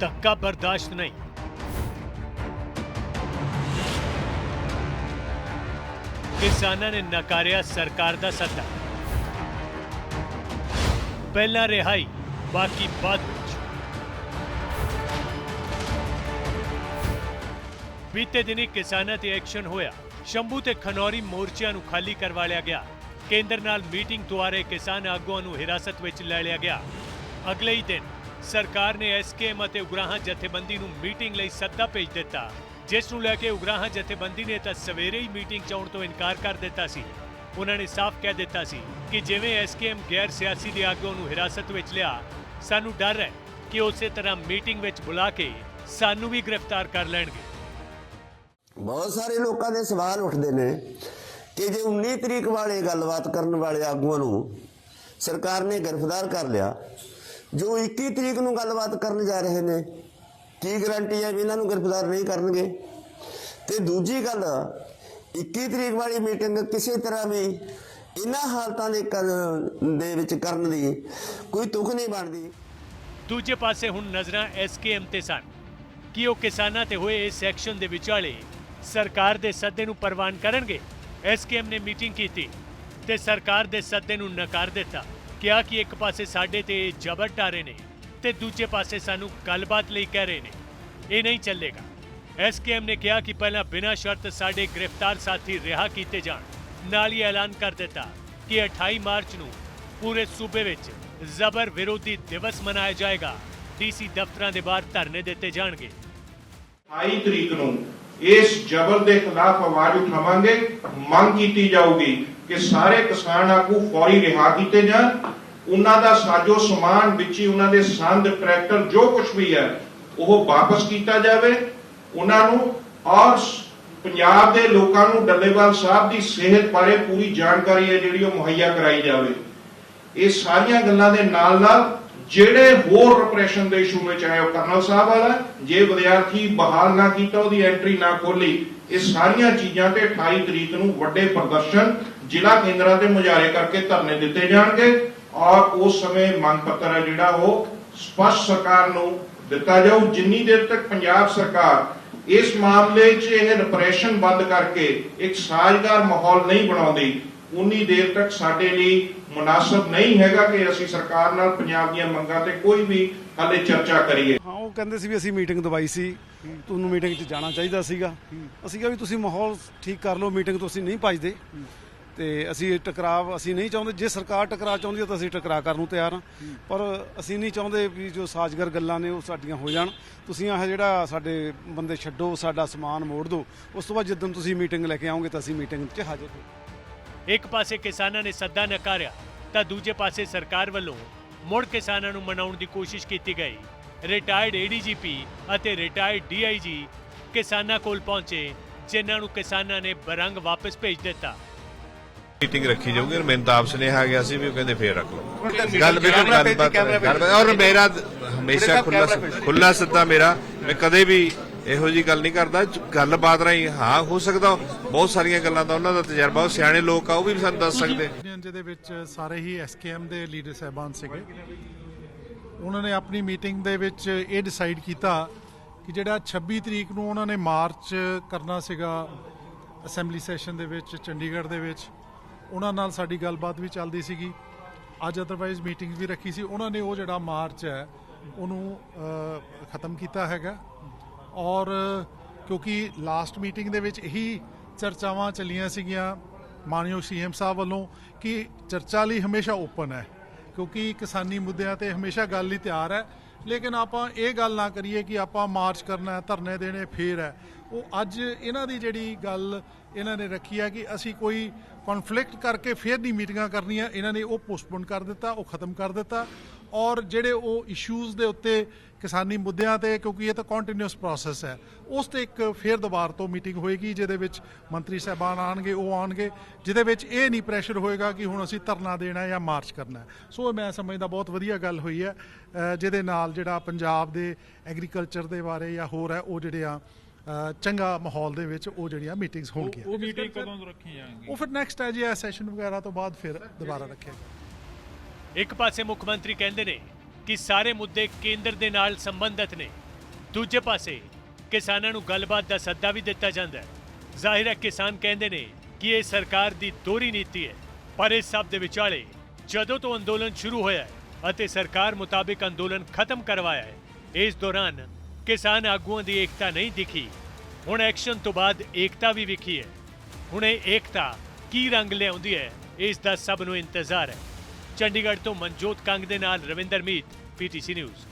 ਧੱਕਾ ਬਰਦਾਸ਼ਤ ਨਹੀਂ। ਕਿਸਾਨਾਂ ਨੇ ਨਕਾਰਿਆ ਸਰਕਾਰ ਦਾ ਸੱਦਾ। ਪਹਿਲਾਂ ਰਿਹਾਈ, ਬਾਕੀ ਬਾਅਦ ਵਿੱਚ। ਬੀਤੇ ਦਿਨੀ ਕਿਸਾਨਾਂ ਤੇ ਐਕਸ਼ਨ ਹੋਇਆ। ਸ਼ੰਭੂ ਤੇ ਖਨੌਰੀ ਮੋਰਚਿਆਂ ਨੂੰ ਖਾਲੀ ਕਰਵਾ ਲਿਆ ਗਿਆ। ਕੇਂਦਰ ਨਾਲ ਮੀਟਿੰਗ ਤੋਂ ਆ ਰਹੇ ਕਿਸਾਨ ਆਗੂਆਂ ਨੂੰ ਹਿਰਾਸਤ ਵਿੱਚ ਲੈ ਲਿਆ ਗਿਆ। ਅਗਲੇ ਹੀ ਦਿਨ ਸਰਕਾਰ ਨੇ ਐਸਕੇਐਮ ਅਤੇ ਉਗਰਾਹਾਂ ਜਥੇਬੰਦੀ ਨੂੰ ਮੀਟਿੰਗ ਲਈ ਸੱਦਾ ਭੇਜ ਦਿੱਤਾ। ਜਿਸ ਨੂੰ ਲੈ ਕੇ ਉਗਰਾਹਾਂ ਜਥੇਬੰਦੀ ਨੇ ਤਾਂ ਸਵੇਰੇ ਹੀ ਮੀਟਿੰਗ 'ਚ ਆਉਣ ਤੋਂ ਇਨਕਾਰ ਕਰ ਦਿੱਤਾ ਸੀ। ਉਹਨਾਂ ਨੇ ਸਾਫ਼ ਕਹਿ ਦਿੱਤਾ ਸੀ ਕਿ ਜਿਵੇਂ ਐਸਕੇਐਮ ਗੈਰ ਸਿਆਸੀ ਦੇ ਆਗੂਆਂ ਨੂੰ ਹਿਰਾਸਤ ਵਿੱਚ ਲਿਆ, ਸਾਨੂੰ ਡਰ ਹੈ ਕਿ ਉਸੇ ਤਰ੍ਹਾਂ ਮੀਟਿੰਗ ਵਿੱਚ ਬੁਲਾ ਕੇ ਸਾਨੂੰ ਵੀ ਗ੍ਰਿਫਤਾਰ ਕਰ ਲੈਣਗੇ। ਬਹੁਤ ਸਾਰੇ ਲੋਕਾਂ ਦੇ ਸਵਾਲ ਉੱਠਦੇ ਨੇ ਕਿ ਜੇ 19 ਤਰੀਕ ਵਾਲੇ ਗੱਲਬਾਤ ਕਰਨ ਵਾਲੇ ਆਗੂਆਂ ਨੂੰ ਸਰਕਾਰ ਨੇ ਗ੍ਰਿਫਤਾਰ ਕਰ ਲਿਆ ਜੋ 21 ਤਰੀਕ ਨੂੰ ਗੱਲਬਾਤ ਕਰਨ ਜਾ ਰਹੇ ਨੇ, ਕੀ ਗਰੰਟੀ ਹੈ ਵੀ ਇਹਨਾਂ ਨੂੰ ਗ੍ਰਿਫਤਾਰ ਨਹੀਂ ਕਰਨਗੇ? ਤੇ ਦੂਜੀ ਗੱਲ 21 ਤਰੀਕ ਵਾਲੀ ਮੀਟਿੰਗ ਕਿਸੇ ਤਰ੍ਹਾਂ ਵੀ ਇਹਨਾਂ ਹਾਲਤਾਂ ਦੇ ਦੇ ਵਿੱਚ ਕਰਨ ਦੀ ਕੋਈ ਤੁਕ ਨਹੀਂ ਬਣਦੀ। ਦੂਜੇ ਪਾਸੇ ਹੁਣ ਨਜ਼ਰਾਂ ਐਸਕੇਐਮ ਤੇ ਸਨ। ਕਿ ਉਹ ਕਿਸਾਨਾਂ ਤੇ ਹੋਏ ਇਸ ਐਕਸ਼ਨ ਦੇ ਵਿਚਾਲੇ ਸਰਕਾਰ ਦੇ ਸੱਦੇ ਨੂੰ ਪ੍ਰਵਾਨ ਕਰਨਗੇ? ਐਸਕੇਐਮ ਨੇ ਮੀਟਿੰਗ ਕੀਤੀ ਤੇ ਸਰਕਾਰ ਦੇ ਸੱਦੇ ਨੂੰ ਨਕਾਰ ਦਿੱਤਾ। ਕਿਹਾ ਕਿ ਇੱਕ ਪਾਸੇ ਸਾਡੇ ਤੇ ਜ਼ਬਰ ਢਾਰੇ ਨੇ ਤੇ ਦੂਜੇ ਪਾਸੇ ਸਾਨੂੰ ਗੱਲਬਾਤ ਲਈ ਕਹਿ ਰਹੇ ਨੇ। ਇਹ ਨਹੀਂ ਚੱਲੇਗਾ। ਐਸਕੇਐਮ ਨੇ ਕਿਹਾ ਕਿ ਪਹਿਲਾਂ ਬਿਨਾਂ ਸ਼ਰਤ ਸਾਡੇ ਗ੍ਰਿਫਤਾਰ ਸਾਥੀ ਰਿਹਾ ਕੀਤੇ ਜਾਣ। ਨਾਲ ਹੀ ਐਲਾਨ ਕਰ ਦਿੱਤਾ ਕਿ 28 ਮਾਰਚ ਨੂੰ ਪੂਰੇ ਸੂਬੇ ਵਿੱਚ ਜ਼ਬਰ ਵਿਰੋਧੀ ਦਿਵਸ ਮਨਾਇਆ ਜਾਏਗਾ। ਡੀਸੀ ਦਫ਼ਤਰਾਂ ਦੇ ਬਾਹਰ ਧਰਨੇ ਦਿੱਤੇ ਜਾਣਗੇ। 28 ਤਰੀਕ ਨੂੰ ਇਸ ਜ਼ਬਰ ਦੇ ਖਿਲਾਫ ਆਵਾਜ਼ ਉਠਾਵਾਂਗੇ। ਮੰਗ ਕੀਤੀ ਜਾਊਗੀ ਕਿ ਸਾਰੇ ਕਿਸਾਨ ਆਗੂ ਫੌਰੀ ਰਿਹਾ ਕੀਤੇ ਜਾਣ। ਉਹਨਾਂ ਦਾ ਸਾਜੋ ਸਮਾਨ ਵਿੱਚ ਹੀ ਉਹਨਾਂ ਦੇ ਸੰਦ, ਟਰੈਕਟਰ, ਜੋ ਕੁਝ ਵੀ ਹੈ, ਉਹ ਵਾਪਸ ਕੀਤਾ ਜਾਵੇ। ਉਹਨਾਂ ਨੂੰ ਔਰ ਪੰਜਾਬ ਦੇ ਲੋਕਾਂ ਨੂੰ ਡੱਲੇਵਾਲ ਸਾਹਿਬ ਦੀ ਸਿਹਤ ਬਾਰੇ ਪੂਰੀ ਜਾਣਕਾਰੀ ਹੈ ਜਿਹੜੀ ਉਹ ਮੁਹੱਈਆ ਕਰਾਈ ਜਾਵੇ। ਇਹ ਸਾਰੀਆਂ ਗੱਲਾਂ ਦੇ ਨਾਲ ਨਾਲ ਜਿਹੜੇ ਹੋਰ ਰਿਪਰੈਸ਼ਨ ਦੇ ਇਸ਼ੂ ਵਿੱਚ ਆਏ ਉਹ ਕਰਨਲ ਸਾਹਿਬ ਵਾਲਾ, ਜੇ ਵਿਦਿਆਰਥੀ ਬਹਾਲ ਨਾ ਕੀਤਾ, ਉਹਦੀ ਐਂਟਰੀ ਨਾ ਖੋਲੀ ਇਹ ਸਾਰੀਆਂ ਚੀਜ਼ਾਂ ਤੇ 28 ਤਰੀਕ ਨੂੰ ਵੱਡੇ ਪ੍ਰਦਰਸ਼ਨ ਜ਼ਿਲ੍ਹਾ ਕੇਂਦਰਾਂ ਤੇ ਮੁਜ਼ਾਹਰੇ ਕਰਕੇ ਧਰਨੇ ਦਿੱਤੇ ਜਾਣਗੇ। ਔਰ ਉਸ ਸਮੇਂ ਮੰਗ ਪੱਤਰ ਹੈ ਜਿਹੜਾ ਉਹ ਸਪਸ਼ਟ ਸਰਕਾਰ ਨੂੰ ਦਿੱਤਾ ਜਾਊ। ਜਿੰਨੀ ਦੇਰ ਤੱਕ ਪੰਜਾਬ ਸਰਕਾਰ ਇਸ ਮਾਮਲੇ 'ਚ ਇਹ ਰਿਪਰੈਸ਼ਨ ਬੰਦ ਕਰਕੇ ਇੱਕ ਸਾਜ਼ਗਾਰ ਮਾਹੌਲ ਨਹੀਂ ਬਣਾਉਂਦੀ, ਉਨੀ ਦੇਰ ਤੱਕ ਸਾਡੇ ਲਈ ਮੁਨਾਸਬ ਨਹੀਂ ਹੈਗਾ ਕਿ ਅਸੀਂ ਸਰਕਾਰ ਨਾਲ ਪੰਜਾਬ ਦੀਆਂ ਮੰਗਾਂ ਤੇ ਕੋਈ ਵੀ ਹਾਲੇ ਚਰਚਾ ਕਰੀਏ। ਹਾਂ, ਉਹ ਕਹਿੰਦੇ ਸੀ ਵੀ ਅਸੀਂ ਮੀਟਿੰਗ ਦਵਾਈ ਸੀ, ਤੁਹਾਨੂੰ ਮੀਟਿੰਗ 'ਚ ਜਾਣਾ ਚਾਹੀਦਾ ਸੀਗਾ। ਅਸੀਂ ਕਿਹਾ ਵੀ ਤੁਸੀਂ ਮਾਹੌਲ ਠੀਕ ਕਰ ਲਓ, ਮੀਟਿੰਗ ਤੋਂ ਅਸੀਂ ਨਹੀਂ ਭੱਜਦੇ। ਤੇ ਅਸੀਂ ਟਕਰਾਵ, ਅਸੀਂ ਨਹੀਂ ਚਾਹੁੰਦੇ। ਜੇ ਸਰਕਾਰ ਟਕਰਾ ਚਾਹੁੰਦੀ ਹੈ ਤਾਂ ਅਸੀਂ ਟਕਰਾ ਕਰਨ ਨੂੰ ਤਿਆਰ ਹਾਂ। ਪਰ ਅਸੀਂ ਨਹੀਂ ਚਾਹੁੰਦੇ ਵੀ ਜੋ ਸਾਜ਼ਗਰ ਗੱਲਾਂ ਨੇ, ਉਹ ਸਾਡੀਆਂ ਹੋ ਜਾਣ। ਤੁਸੀਂ ਆਹ ਜਿਹੜਾ ਸਾਡੇ ਬੰਦੇ ਛੱਡੋ, ਸਾਡਾ ਸਮਾਨ ਮੋੜ ਦਿਓ। ਉਸ ਤੋਂ ਬਾਅਦ ਜਦੋਂ ਤੁਸੀਂ ਮੀਟਿੰਗ ਲੈ ਕੇ ਆਓਗੇ ਤਾਂ ਅਸੀਂ ਮੀਟਿੰਗ 'ਚ ਹਾਜ਼ਰ ਹੋ ਇੱਕ ਪਾਸੇ ਕਿਸਾਨਾਂ ਨੇ ਸੱਦਾ ਨਕਾਰਿਆ ਤਾਂ ਦੂਜੇ ਪਾਸੇ ਸਰਕਾਰ ਵੱਲੋਂ ਮੁੜ ਕਿਸਾਨਾਂ ਨੂੰ ਮਨਾਉਣ ਦੀ ਕੋਸ਼ਿਸ਼ ਕੀਤੀ ਗਈ। ਰਿਟਾਇਰਡ ਏਡੀਜੀਪੀ ਅਤੇ ਰਿਟਾਇਰਡ ਡੀਆਈਜੀ ਕਿਸਾਨਾਂ ਕੋਲ ਪਹੁੰਚੇ ਜਿਨ੍ਹਾਂ ਨੂੰ ਕਿਸਾਨਾਂ ਨੇ ਬਰੰਗ ਵਾਪਸ ਭੇਜ ਦਿੱਤਾ। ਮੀਟਿੰਗ ਰੱਖੀ ਜਾਊਗੀ ਔਰ ਮੈਨੂੰ ਤਾਂ ਆਪ ਸੁਨੇਹਾ ਆ ਗਿਆ ਸੀ ਵੀ ਉਹ ਕਹਿੰਦੇ ਫੇਰ ਰੱਖ ਲਓ। ਗੱਲ ਬਿਲਕੁਲ ਗੱਲਬਾਤ ਔਰ ਮੇਰਾ ਹਮੇਸ਼ਾ ਖੁੱਲਾ ਖੁੱਲਾ ਸਿੱਧਾ ਮੇਰਾ ਮੈਂ ਕਦੇ ਵੀ ਇਹੋ ਜੀ ਗੱਲ ਨਹੀਂ ਕਰਦਾ। ਗੱਲਬਾਤ ਰਾਹੀਂ ਹਾਂ ਹੋ ਸਕਦਾ ਬਹੁਤ ਸਾਰੀਆਂ ਗੱਲਾਂ ਦਾ ਉਹਨਾਂ ਦਾ ਤਜਰਬਾ ਉਹ ਸਿਆਣੇ ਲੋਕ ਆ ਉਹ ਵੀ ਸਾਨੂੰ ਦੱਸ ਸਕਦੇ। ਜਿਹਦੇ ਵਿੱਚ ਸਾਰੇ ਹੀ ਐਸਕੇਐਮ ਦੇ ਲੀਡਰ ਸਹਿਬਾਨ ਸੀਗੇ। ਉਹਨਾਂ ਨੇ ਆਪਣੀ ਮੀਟਿੰਗ ਦੇ ਵਿੱਚ ਇਹ ਡਿਸਾਈਡ ਕੀਤਾ ਕਿ ਜਿਹੜਾ 26 ਤਰੀਕ ਨੂੰ ਉਹਨਾਂ ਨੇ ਮਾਰਚ ਕਰਨਾ ਸੀਗਾ ਅਸੈਂਬਲੀ ਸੈਸ਼ਨ ਦੇ ਵਿੱਚ ਚੰਡੀਗੜ੍ਹ ਦੇ ਵਿੱਚ ਉਹਨਾਂ ਨਾਲ ਸਾਡੀ ਗੱਲਬਾਤ ਵੀ ਚੱਲਦੀ ਸੀਗੀ। ਅੱਜ ਅਦਰਵਾਈਜ਼ ਮੀਟਿੰਗ ਵੀ ਰੱਖੀ ਸੀ। ਉਹਨਾਂ ਨੇ ਉਹ ਜਿਹੜਾ ਮਾਰਚ ਹੈ ਉਹਨੂੰ ਖਤਮ ਕੀਤਾ ਹੈਗਾ। ਔਰ ਕਿਉਂਕਿ ਲਾਸਟ ਮੀਟਿੰਗ ਦੇ ਵਿੱਚ ਇਹੀ ਚਰਚਾਵਾਂ ਚੱਲੀਆਂ ਸੀਗੀਆਂ ਮਾਨਯੋਗ ਸੀਐਮ ਸਾਹਿਬ ਵੱਲੋਂ ਕਿ ਚਰਚਾ ਲਈ ਹਮੇਸ਼ਾ ਓਪਨ ਹੈ, ਕਿਉਂਕਿ ਕਿਸਾਨੀ ਮੁੱਦਿਆਂ ਤੇ ਹਮੇਸ਼ਾ ਗੱਲ ਲਈ ਤਿਆਰ ਹੈ। ਲੇਕਿਨ ਆਪਾਂ ਇਹ ਗੱਲ ਨਾ ਕਰੀਏ ਕਿ ਆਪਾਂ ਮਾਰਚ ਕਰਨਾ ਹੈ, ਧਰਨੇ ਦੇਣੇ ਫੇਰ ਹੈ। ਉਹ ਅੱਜ ਇਹਨਾਂ ਦੀ ਜਿਹੜੀ ਗੱਲ ਇਹਨਾਂ ਨੇ ਰੱਖੀ ਹੈ ਕਿ ਅਸੀਂ ਕੋਈ ਕਨਫਲਿਕਟ ਕਰਕੇ ਫੇਰ ਨਹੀਂ ਮੀਟਿੰਗਾਂ ਕਰਨੀਆਂ, ਇਹਨਾਂ ਨੇ ਉਹ ਪੋਸਟਪੋਨ ਕਰ ਦਿੱਤਾ, ਉਹ ਖਤਮ ਕਰ ਦਿੱਤਾ। ਔਰ ਜਿਹੜੇ ਉਹ ਇਸ਼ੂਜ਼ ਦੇ ਉੱਤੇ ਕਿਸਾਨੀ ਮੁੱਦਿਆਂ ਤੇ, ਕਿਉਂਕਿ ਇਹ ਤਾਂ ਕੰਟੀਨਿਊਸ ਪ੍ਰੋਸੈਸ ਹੈ, ਉਸ ਤੇ ਇੱਕ ਫੇਰ ਦੁਬਾਰ ਤੋਂ ਮੀਟਿੰਗ ਹੋਏਗੀ, ਜਿਹਦੇ ਵਿੱਚ ਮੰਤਰੀ ਸਾਹਿਬਾਨ ਆਣਗੇ ਉਹ ਆਣਗੇ ਜਿਹਦੇ ਵਿੱਚ ਇਹ ਨਹੀਂ ਪ੍ਰੈਸ਼ਰ ਹੋਏਗਾ ਕਿ ਹੁਣ ਅਸੀਂ ਧਰਨਾ ਦੇਣਾ ਜਾਂ ਮਾਰਚ ਕਰਨਾ ਹੈ। ਸੋ ਮੈਂ ਸਮਝਦਾ ਬਹੁਤ ਵਧੀਆ ਗੱਲ ਹੋਈ ਹੈ ਜਿਹਦੇ ਨਾਲ ਜਿਹੜਾ ਪੰਜਾਬ ਦੇ ਐਗਰੀਕਲਚਰ ਦੇ ਬਾਰੇ ਜਾਂ ਹੋਰ ਹੈ, ਉਹ ਜਿਹੜੇ ਆ ਚੰਗਾ ਮਾਹੌਲ ਦੇ ਵਿੱਚ ਉਹ ਜਿਹੜੀਆਂ ਮੀਟਿੰਗਸ ਹੋਣਗੀਆਂ। ਉਹ ਮੀਟਿੰਗ ਕਦੋਂ ਰੱਖੀ ਜਾਏਗੀ ਉਹ ਫਿਰ ਨੈਕਸਟ ਹੈ ਜੀ ਇਹ ਸੈਸ਼ਨ ਵਗੈਰਾ ਤੋਂ ਬਾਅਦ ਫਿਰ ਦੁਬਾਰਾ ਰੱਖਿਆ ਇੱਕ ਪਾਸੇ ਮੁੱਖ ਮੰਤਰੀ ਕਹਿੰਦੇ ਨੇ ਕਿ ਸਾਰੇ ਮੁੱਦੇ ਕੇਂਦਰ ਦੇ ਨਾਲ ਸੰਬੰਧਿਤ ਨੇ। ਦੂਜੇ ਪਾਸੇ ਕਿਸਾਨਾਂ ਨੂੰ ਗੱਲਬਾਤ ਦਾ ਸੱਦਾ ਵੀ ਦਿੱਤਾ ਜਾਂਦਾ ਹੈ। ਜ਼ਾਹਿਰ ਹੈ ਕਿਸਾਨ ਕਹਿੰਦੇ ਨੇ ਕਿ ਇਹ ਸਰਕਾਰ ਦੀ ਦੋਹਰੀ ਨੀਤੀ ਹੈ ਪਰ ਇਸ ਸਭ ਦੇ ਵਿਚਾਲੇ ਜਦੋਂ ਤੋਂ ਅੰਦੋਲਨ ਸ਼ੁਰੂ ਹੋਇਆ ਹੈ ਅਤੇ ਸਰਕਾਰ ਮੁਤਾਬਿਕ ਅੰਦੋਲਨ ਖਤਮ ਕਰਵਾਇਆ ਹੈ ਇਸ ਦੌਰਾਨ ਕਿਸਾਨ ਆਗੂਆਂ ਦੀ ਏਕਤਾ ਨਹੀਂ ਦਿਖੀ। ਹੁਣ ਐਕਸ਼ਨ ਤੋਂ ਬਾਅਦ ਏਕਤਾ ਵੀ ਵਿਖੀ ਹੈ। ਹੁਣ ਇਹ ਏਕਤਾ ਕੀ ਰੰਗ ਲਿਆਉਂਦੀ ਹੈ, ਇਸ ਦਾ ਸਭ ਨੂੰ ਇੰਤਜ਼ਾਰ ਹੈ। ਚੰਡੀਗੜ੍ਹ ਤੋਂ ਮਨਜੋਤ ਕੰਗ ਦੇ ਨਾਲ ਰਵਿੰਦਰ ਮੀਤ ਪੀਟੀਸੀ ਨਿਊਜ਼।